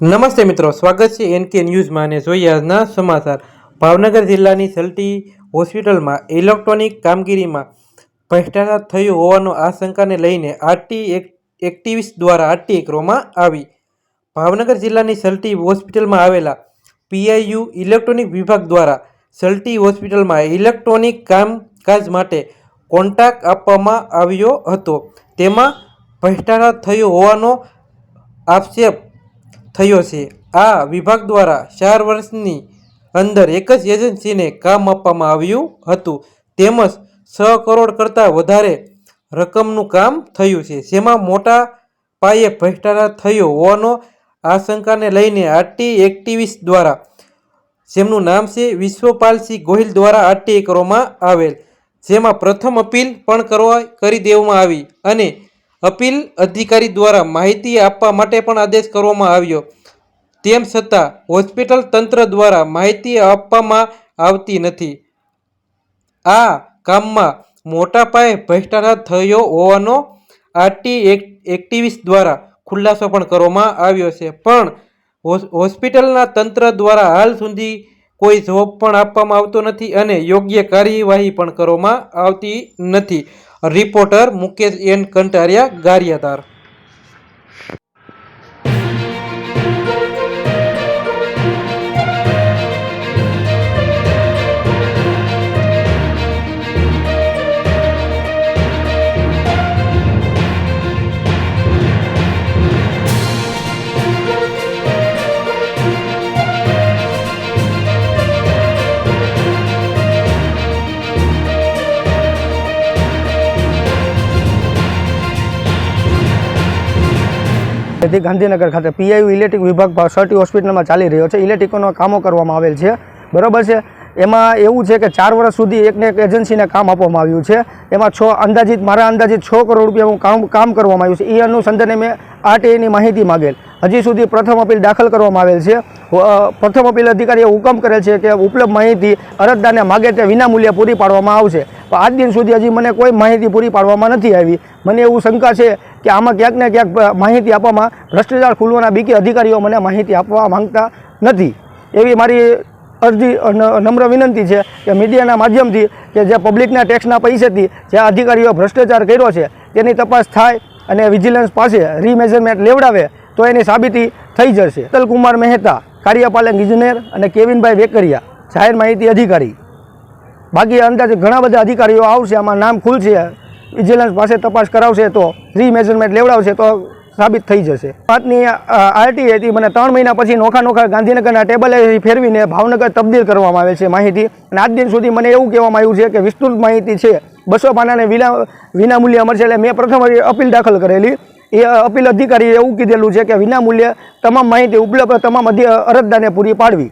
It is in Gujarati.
નમસ્તે મિત્રો, સ્વાગત છે એનકે ન્યૂઝમાં અને જોઈએ આજના સમાચાર. ભાવનગર જિલ્લાની સલટી હોસ્પિટલમાં ઇલેક્ટ્રોનિક કામગીરીમાં ભ્રષ્ટાચાર થયો હોવાનો આશંકાને લઈને આરટી એક, એક્ટિવિસ્ટ દ્વારા આરટી કરવામાં આવી. ભાવનગર જિલ્લાની સલટી હોસ્પિટલમાં આવેલા પીઆઈયુ ઇલેક્ટ્રોનિક વિભાગ દ્વારા સલટી હોસ્પિટલમાં ઇલેક્ટ્રોનિક કામકાજ માટે કોન્ટ્રાક્ટ આપવામાં આવ્યો હતો. તેમાં ભ્રષ્ટાચાર થયો હોવાનો આક્ષેપ થયો છે. આ વિભાગ દ્વારા ચાર વર્ષની અંદર એક જ એજન્સીને કામ આપવામાં આવ્યું હતું. તેમજ છ કરોડ કરતાં વધારે રકમનું કામ થયું છે. જેમાં મોટા પાયે ભ્રષ્ટાચાર થયો હોવાનો આશંકાને લઈને આરટી એક્ટિવિસ્ટ દ્વારા, જેમનું નામ છે વિશ્વપાલસિંહ ગોહિલ દ્વારા આરટીએ કરવામાં આવેલ. જેમાં પ્રથમ અપીલ પણ કરવા, કરી દેવામાં આવી અને અપીલ અધિકારી દ્વારા માહિતી આપવા માટે પણ આદેશ કરવામાં આવ્યો. તેમ છતાં, હોસ્પિટલ તંત્ર દ્વારા માહિતી આપવામાં આવતી નથી. આ કામમાં મોટા પાયે ભ્રષ્ટાચાર થયો હોવાનો આરટી એક- એક્ટિવિસ્ટ દ્વારા ખુલાસો પણ કરવામાં આવ્યો છે. પણ, હોસ- હોસ્પિટલના તંત્ર દ્વારા હાલ સુધી કોઈ જવાબ પણ આપવામાં આવતો નથી અને યોગ્ય કાર્યવાહી પણ કરવામાં આવતી નથી. રિપોર્ટર મુકેશ એન કંટારિયા ગારિયાદાર તેથી ગાંધીનગર ખાતે પીઆઈયુ ઇલેક્ટ્રિક વિભાગ સર્ટી હોસ્પિટલમાં ચાલી રહ્યો છે. ઇલેક્ટ્રિકનો કામો કરવામાં આવેલ છે. બરાબર છે? એમાં એવું છે કે ચાર વર્ષ સુધી એકને એક એજન્સીને કામ આપવામાં આવ્યું છે. એમાં છ અંદાજિત, મારા અંદાજિત છ કરોડ રૂપિયાનું કામ કામ કરવામાં આવ્યું છે. એ અનુસંધાને મેં આરટીઆઈની માહિતી માગેલ. હજી સુધી પ્રથમ અપીલ દાખલ કરવામાં આવેલ છે. પ્રથમ અપીલ અધિકારીએ હુકમ કરેલ છે કે ઉપલબ્ધ માહિતી અરજદારને માગે તે વિનામૂલ્યે પૂરી પાડવામાં આવશે. પણ આજ દિન સુધી હજી મને કોઈ માહિતી પૂરી પાડવામાં નથી આવી. મને એવું શંકા છે કે આમાં ક્યાંક ને ક્યાંક માહિતી આપવામાં ભ્રષ્ટાચાર ખુલવાના બીકે અધિકારીઓ મને માહિતી આપવા માંગતા નથી. એવી મારી અરજી નમ્ર વિનંતી છે કે મીડિયાના માધ્યમથી કે જે પબ્લિકના ટેક્સના પૈસેથી જે અધિકારીઓ ભ્રષ્ટાચાર કર્યો છે, તેની તપાસ થાય અને વિજિલન્સ પાસે રીમેઝરમેન્ટ લેવડાવે તો એની સાબિતી થઈ જશે. અતલકુમાર મહેતા કાર્યપાલક ઇજનેર અને કેવિનભાઈ વેકરિયા, જાહેર માહિતી અધિકારી. બાકી અંદાજે ઘણા બધા અધિકારીઓ આવશે, આમાં નામ ખુલશે, વિજિલન્સ પાસે તપાસ કરાવશે તો રી મેજરમેન્ટ લેવડાવશે તો સાબિત થઈ જશે. વાતની આરટી હતી, મને ત્રણ મહિના પછી નોખા નોખા ગાંધીનગરના ટેબલે ફેરવીને ભાવનગર તબદીલ કરવામાં આવે છે માહિતી. અને આજ દિન સુધી મને એવું કહેવામાં આવ્યું છે કે વિસ્તૃત માહિતી છે. બસો પાનાને વિના વિનામૂલ્યે મળશે એટલે મેં પ્રથમ અપીલ દાખલ કરેલી. એ અપીલ અધિકારીએ એવું કીધેલું છે કે વિનામૂલ્યે તમામ માહિતી ઉપલબ્ધ તમામ અરજદારને પૂરી પાડવી.